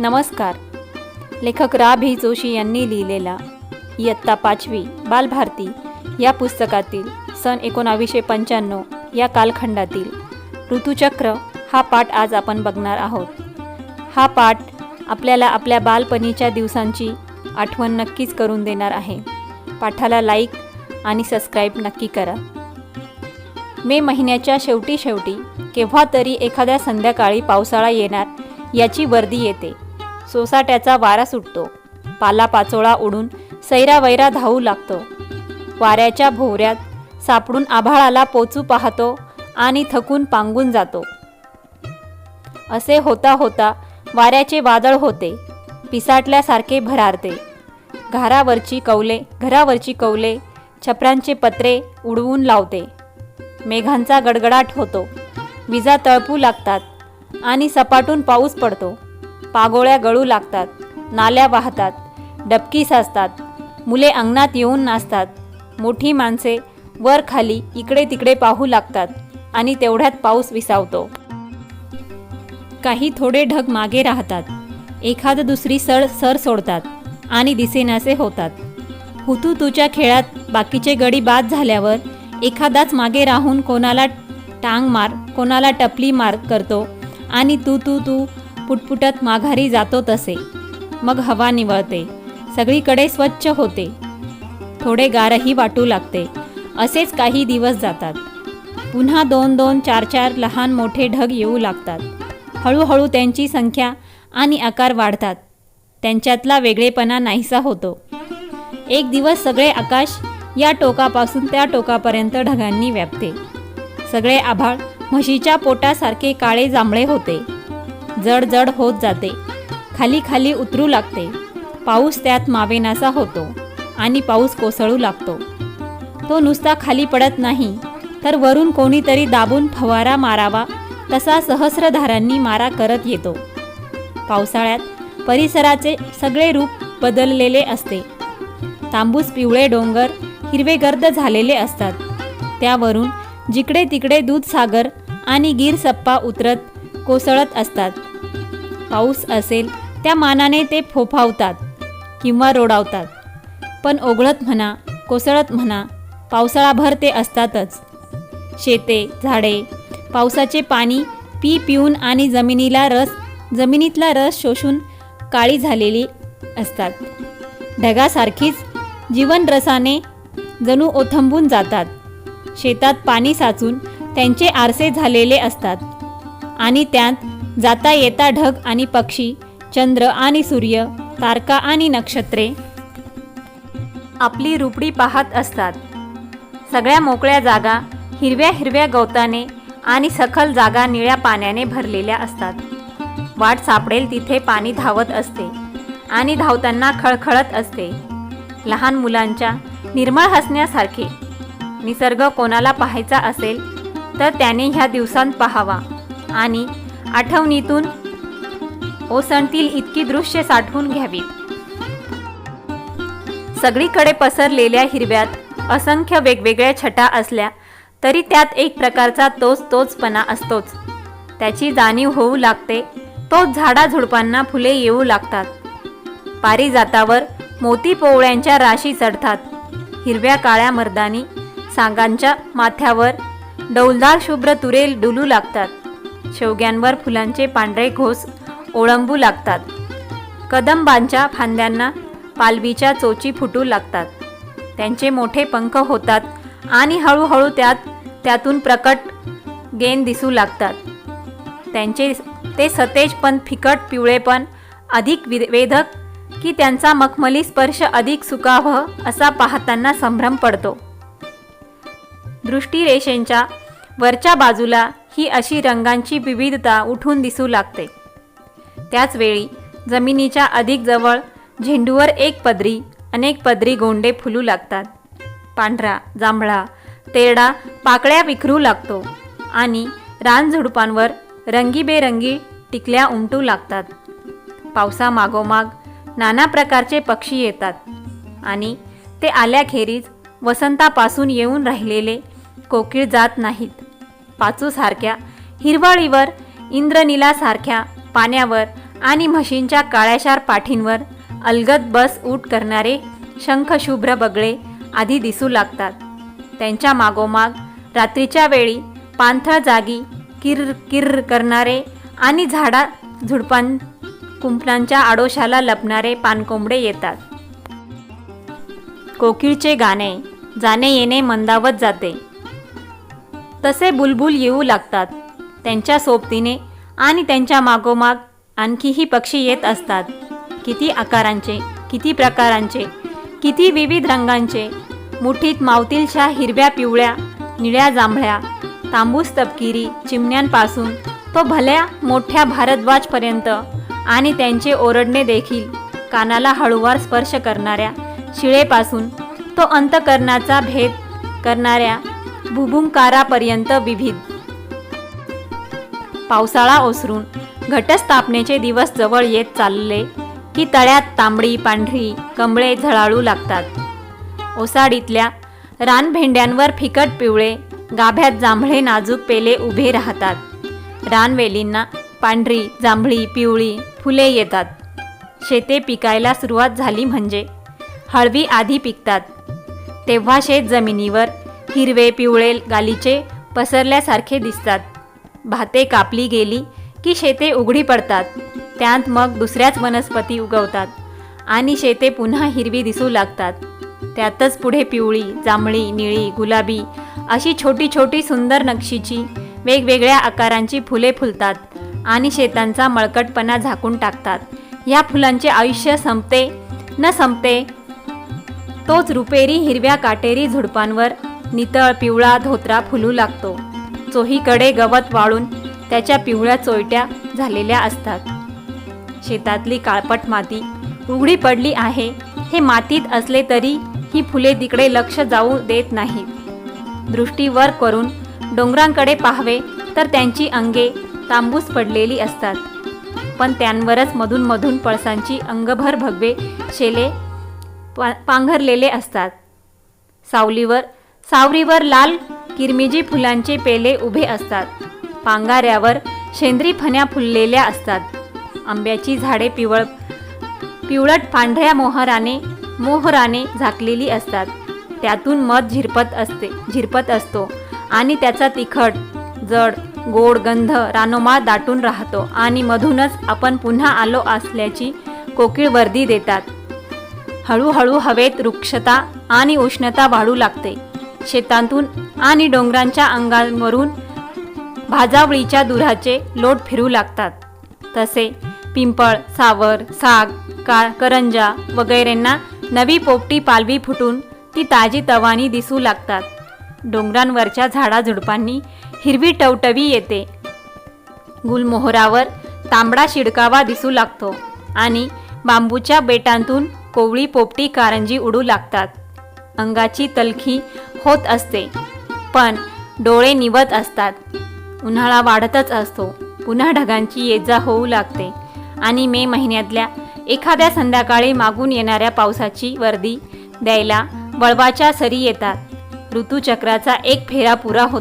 नमस्कार. लेखक रा भी जोशी यांनी लिहिलेला इयत्ता पाचवी बालभारती या पुस्तकातील सन एकोणावीसशे पंच्याण्णव या कालखंडातील ऋतुचक्र हा पाठ आज आपण बघणार आहोत. हा पाठ आपल्याला आपल्या बालपणीच्या दिवसांची आठवण नक्कीच करून देणार आहे. पाठाला लाईक आणि सबस्क्राईब नक्की करा. मे महिन्याच्या शेवटी शेवटी केव्हा तरी एखाद्या संध्याकाळी पावसाळा येणार याची वर्दी येते. सोसाट्याचा वारा सुटतो. पालापाचोळा उडून उडून सैरावैरा धावू लागतो. वाऱ्याच्या भोवऱ्यात सापडून आभाळाला पोचू पाहतो आणि थकून पांगून जातो. असे होता होता वाऱ्याचे वादळ होते. पिसाटल्यासारखे भरारते. घरावरची कौले घरावरची कौले छपरांचे पत्रे उडवून लावते. मेघांचा गडगडाट होतो. विजा तळपू लागतात आणि सपाटून पाऊस पडतो. पागोळ्या गळू लागतात नाल्या वाहतात डबकी साचतात मुले अंगणात येऊन नाचतात. मोठी माणसे वर खाली इकडे तिकडे पाहू लागतात आणि तेवढ्यात पाऊस विसावतो. काही थोडे ढग मागे राहतात. एखाद दुसरी सर सर सोडतात आणि दिसेनासे होतात. हुतुतूच्या खेळात बाकीचे गडी बाद झाल्यावर एखादाच मागे राहून कोणाला टांग मार कोणाला टपली मार करतो आणि तू तू तू पुटपुटत माघारी जातो तसे. मग हवा निवळते. सगळीकडे स्वच्छ होते. थोडे गारही वाटू लागते. असेच काही दिवस जातात. पुन्हा दोन दोन चार चार लहान मोठे ढग येऊ लागतात. हळूहळू त्यांची संख्या आणि आकार वाढतात. त्यांच्यातला वेगळेपणा नाहीसा होतो. एक दिवस सगळे आकाश या टोकापासून त्या टोकापर्यंत ढगांनी व्यापते. सगळे आभाळ म्हशीच्या पोटासारखे काळे जांभळे होते. जड जड होत जाते. खाली खाली उतरू लागते. पाऊस त्यात मावेनासा होतो आणि पाऊस कोसळू लागतो. तो नुसता खाली पडत नाही तर वरून कोणीतरी दाबून फवारा मारावा तसा सहस्रधारांनी मारा करत येतो. पावसाळ्यात परिसराचे सगळे रूप बदललेले असते. तांबूस पिवळे डोंगर हिरवे गर्द झालेले असतात. त्यावरून जिकडे तिकडे दूधसागर आणि गीर सप्पा उतरत कोसळत असतात. पाऊस असेल त्या मानाने ते फोफावतात किंवा रोडावतात. पण ओघळत म्हणा कोसळत म्हणा पावसाळाभर ते असतातच. शेते झाडे पावसाचे पाणी पी पिऊन आणि जमिनीला रस जमिनीतला रस शोषून काळी झालेली असतात. ढगासारखीच जीवनरसाने जणू ओथंबून जातात. शेतात पाणी साचून त्यांचे आरसे झालेले असतात आणि त्यात जाता येता ढग आणि पक्षी चंद्र आणि सूर्य तारका आणि नक्षत्रे. आपली रुपडी पाहत असतात. सगळ्या मोकळ्या जागा हिरव्या हिरव्या गवताने आणि सखल जागा निळ्या पाण्याने भरलेल्या असतात. वाट सापडेल तिथे पाणी धावत असते आणि धावताना खळखळत असते. लहान मुलांच्या निर्मळ हसण्यासारखे. निसर्ग कोणाला पाहायचा असेल तर त्याने ह्या दिवसांत पाहावा आणि आठवणीतून ओसणतील इतकी दृश्य साठवून घ्यावीत सगळीकडे पसरलेल्या हिरव्यात असंख्य वेगवेगळ्या छटा असल्या तरी त्यात एक प्रकारचा तोच तोचपणा असतोच. त्याची जाणीव होऊ लागते तोच झाडाझुडपांना फुले येऊ लागतात. पारिजातावर मोती पोवळ्यांच्या राशी चढतात. हिरव्या काळ्या मर्दानी सांगांच्या माथ्यावर डौलदार शुभ्र तुरेल डुलू लागतात. शेवग्यांवर फुलांचे पांढरे घोस ओळंबू लागतात. कदंबांच्या फांद्यांना पालवीच्या चोची फुटू लागतात. त्यांचे मोठे पंख होतात आणि हळूहळू त्यात त्यातून प्रकट गेंद दिसू लागतात. त्यांचे ते सतेज पण फिकट पिवळेपण अधिक वेधक की त्यांचा मखमली स्पर्श अधिक सुकावह असा पाहताना संभ्रम पडतो. दृष्टिरेषेंच्या वरच्या बाजूला ही अशी रंगांची विविधता उठून दिसू लागते. त्याचवेळी जमिनीच्या अधिक जवळ झेंडूवर एक पदरी अनेक पदरी गोंडे फुलू लागतात. पांढरा जांभळा तेरडा पाकळ्या विखरू लागतो आणि रानझुडपांवर रंगीबेरंगी टिकल्या उमटू लागतात. पावसामागोमाग नाना प्रकारचे पक्षी येतात आणि ते आल्याखेरीज वसंतापासून येऊन राहिलेले कोकिळ जात नाहीत. पाचूसारख्या हिरवळीवर इंद्रनिलासारख्या पाण्यावर आणि म्हशींच्या काळ्याशार पाठींवर अलगद बस उठ करणारे शंखशुभ्र बगळे आधी दिसू लागतात. त्यांच्या मागोमाग रात्रीच्या वेळी पाणथळ जागी किर किर करणारे आणि झाडा झुडपां कुंपणांच्या आडोशाला लपणारे पानकोंबडे येतात. कोकिळचे गाणे जाणे येणे मंदावत जाते. तसे बुलबुल येऊ लागतात. त्यांच्या सोबतीने आणि त्यांच्या मागोमाग आणखीही पक्षी येत असतात. किती आकारांचे किती प्रकारांचे किती विविध रंगांचे. मुठीत मावतीलशा हिरव्या पिवळ्या निळ्या जांभळ्या तांबूस तपकिरी चिमण्यांपासून तो भल्या मोठ्या भारद्वाजपर्यंत आणि त्यांचे ओरडणे देखील कानाला हळूवार स्पर्श करणाऱ्या शिळेपासून तो अंतकरणाचा भेद करणाऱ्या भुभुंकारापर्यंत विविध. पावसाळा ओसरून घटस्थापनेचे दिवस जवळ येत चालले की तळ्यात तांबडी पांढरी कमळे झळाळू लागतात. ओसाडीतल्या रानभेंड्यांवर फिकट पिवळे गाभ्यात जांभळे नाजूक पेले उभे राहतात. रानवेलींना पांढरी जांभळी पिवळी फुले येतात. शेते पिकायला सुरुवात झाली म्हणजे हळवी आधी पिकतात. तेव्हा शेत जमिनीवर हिरवे पिवळे गालीचे पसरल्यासारखे दिसतात. भाते कापली गेली की शेते उघडी पडतात. त्यात मग दुसऱ्याच वनस्पती उगवतात आणि शेते पुन्हा हिरवी दिसू लागतात. त्यातच पुढे पिवळी जांभळी निळी गुलाबी अशी छोटी छोटी सुंदर नक्षीची वेगवेगळ्या आकारांची फुले फुलतात आणि शेतांचा मळकटपणा झाकून टाकतात. या फुलांचे आयुष्य संपते न संपते तोच रुपेरी हिरव्या काटेरी झुडपांवर नितळ पिवळा धोत्रा फुलू लागतो. चोहीकडे गवत वाळून त्याच्या पिवळ्या चोयट्या झालेल्या असतात. शेतातली काळपट माती उघडी पडली आहे. हे मातीत असले तरी ही फुले तिकडे लक्ष जाऊ देत नाहीत. दृष्टीवर करून डोंगरांकडे पाहावे तर त्यांची अंगे तांबूस पडलेली असतात. पण त्यांवरच मधून मधून पळसांची अंगभर भगवे शेले पा पांघरलेले असतात. सावलीवर सावरीवर लाल किरमिजी फुलांचे पेले उभे असतात. पांगाऱ्यावर शेंद्री फण्या फुललेल्या असतात. आंब्याची झाडे पिवळ पिवळट पांढऱ्या मोहराने मोहराने झाकलेली असतात. त्यातून मध झिरपत असते झिरपत असतो आणि त्याचा तिखट जड गोड गंध रानोमाळ दाटून राहतो आणि मधूनच आपण पुन्हा आलो असल्याची कोकिळ वर्दी देतात. हळूहळू हवेत वृक्षता आणि उष्णता वाढू लागते. शेतांतून आणि डोंगरांच्या अंगांवरून भाजावळीच्या दुधाचे लोट फिरू लागतात. तसे पिंपळ सावर साग का करंजा वगैरेंना नवी पोपटी पालवी फुटून ती ताजी तवानी दिसू लागतात. डोंगरांवरच्या झाडाझुडपांनी हिरवी टवटवी येते. गुलमोहरावर तांबडा शिडकावा दिसू लागतो आणि बांबूच्या बेटांतून कोवळी पोपटी कारंजी उडू लागतात. अंगाची तलखी होत असते पण डोळे निवत असतात. उन्हाळा वाढतच असतो. पुन्हा ढगांची ये जा होऊ लागते. आणि मे महिन्यातल्या एखाद्या संध्याकाळी मागून येणाऱ्या पावसाची वर्दी द्यायला वळवाच्या सरी येतात. ऋतुचक्राचा एक फेरा पुरा होतो.